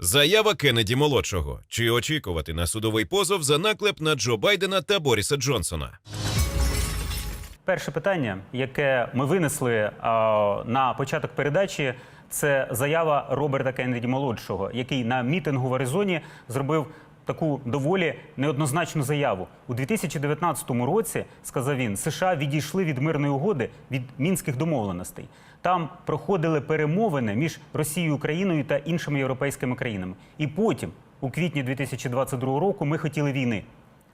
Заява Кеннеді молодшого. Чи очікувати на судовий позов за наклеп на Джо Байдена та Боріса Джонсона? Перше питання, яке ми винесли а, на початок передачі, це заява Роберта Кеннеді молодшого, який на мітингу в Аризоні зробив таку доволі неоднозначну заяву. У 2019 році, сказав він, США відійшли від мирної угоди від мінських домовленостей. Там проходили перемовини між Росією, Україною та іншими європейськими країнами. І потім, у квітні 2022 року, ми хотіли війни.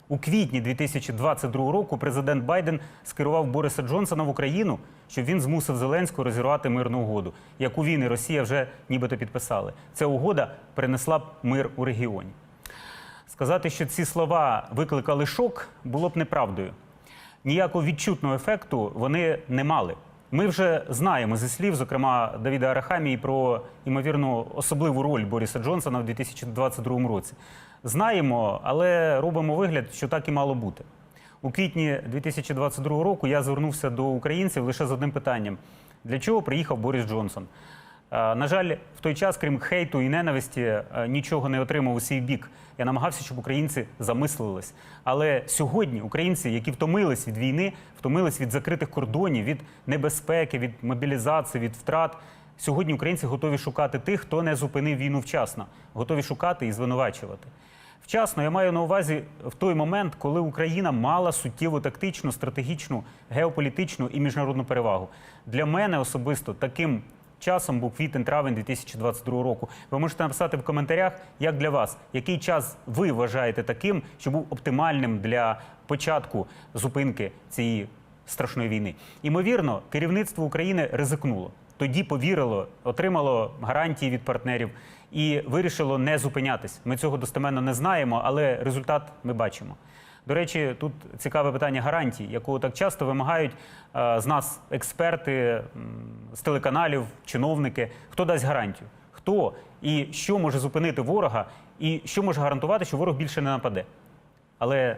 У квітні 2022 року президент Байден скерував Бориса Джонсона в Україну, щоб він змусив Зеленського розірвати мирну угоду, яку він і Росія вже нібито підписали. Ця угода принесла б мир у регіоні. Сказати, що ці слова викликали шок, було б неправдою. Ніякого відчутного ефекту вони не мали. Ми вже знаємо зі слів, зокрема Давіда Арахамії, про ймовірну особливу роль Боріса Джонсона в 2022 році. Знаємо, але робимо вигляд, що так і мало бути. У квітні 2022 року я звернувся до українців лише з одним питанням: для чого приїхав Борис Джонсон? Е, На жаль, в той час, крім хейту і ненависті, е, нічого не отримав у свій бік. Я намагався, щоб українці замислились. Але сьогодні українці, які втомились від війни, втомились від закритих кордонів, від небезпеки, від мобілізації, від втрат. Сьогодні українці готові шукати тих, хто не зупинив війну вчасно, готові шукати і звинувачувати. Вчасно я маю на увазі в той момент, коли Україна мала суттєву тактичну, стратегічну, геополітичну і міжнародну перевагу. Для мене особисто таким часом був квітень-травень 2022 року. Ви можете написати в коментарях, як для вас, який час ви вважаєте таким, що був оптимальним для початку зупинки цієї страшної війни. Імовірно, керівництво України ризикнуло. Тоді повірило, отримало гарантії від партнерів і вирішило не зупинятись. Ми цього достеменно не знаємо, але результат ми бачимо. До речі, тут цікаве питання гарантій, якого так часто вимагають е, з нас експерти з телеканалів, чиновники. Хто дасть гарантію? Хто і що може зупинити ворога, і що може гарантувати, що ворог більше не нападе? Але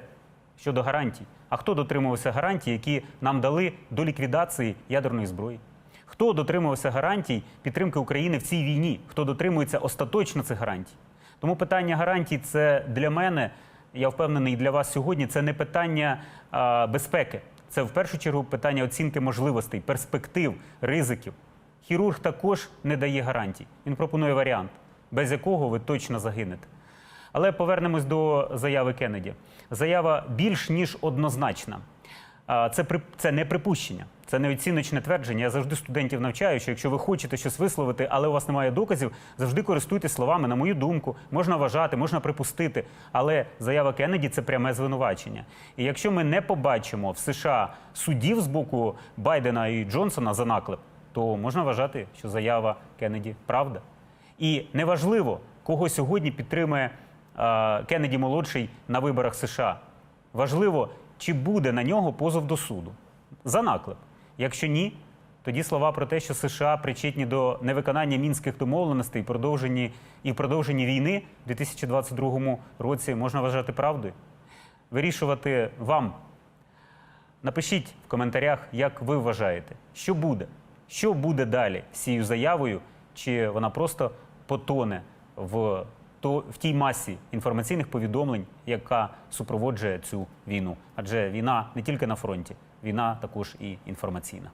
щодо гарантій, а хто дотримувався гарантій, які нам дали до ліквідації ядерної зброї? Хто дотримувався гарантій підтримки України в цій війні? Хто дотримується остаточно цих гарантій? Тому питання гарантій це для мене, я впевнений, для вас сьогодні. Це не питання а, безпеки, це в першу чергу питання оцінки можливостей, перспектив, ризиків. Хірург також не дає гарантій. Він пропонує варіант, без якого ви точно загинете. Але повернемось до заяви Кеннеді. Заява більш ніж однозначна. Це, це не припущення, це не оціночне твердження. Я завжди студентів навчаю, що якщо ви хочете щось висловити, але у вас немає доказів, завжди користуйтесь словами, на мою думку, можна вважати, можна припустити. Але заява Кеннеді це пряме звинувачення. І якщо ми не побачимо в США судів з боку Байдена і Джонсона за наклеп, то можна вважати, що заява Кеннеді правда. І неважливо, кого сьогодні підтримує е, Кеннеді молодший на виборах США. Важливо, чи буде на нього позов до суду за наклеп. Якщо ні, тоді слова про те, що США причетні до невиконання мінських домовленостей і продовженні і продовженні війни в 2022 році можна вважати правдою. Вирішувати вам. Напишіть в коментарях, як ви вважаєте, що буде, що буде далі з цією заявою, чи вона просто потоне в, то, в тій масі інформаційних повідомлень, яка супроводжує цю війну. Адже війна не тільки на фронті, війна також і інформаційна.